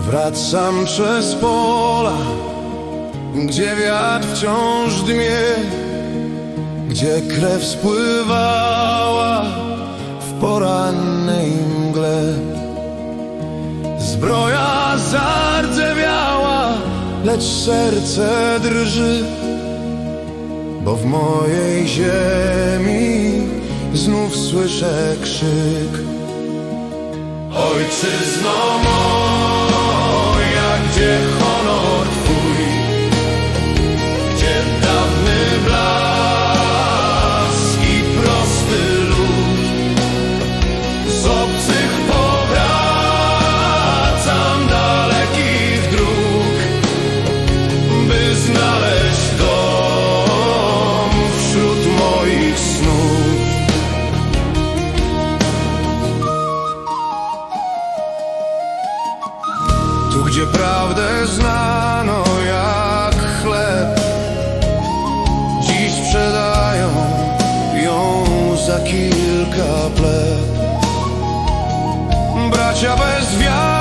Wracam przez pola, gdzie wiatr wciąż dmie, gdzie krew spływała w porannej mgle. Zbroja zardzewiała, lecz serce drży, bo w mojej ziemi znów słyszę krzyk. Prawdę znano jak chleb, dziś sprzedają ją za kilka pleb. Bracia bez wiary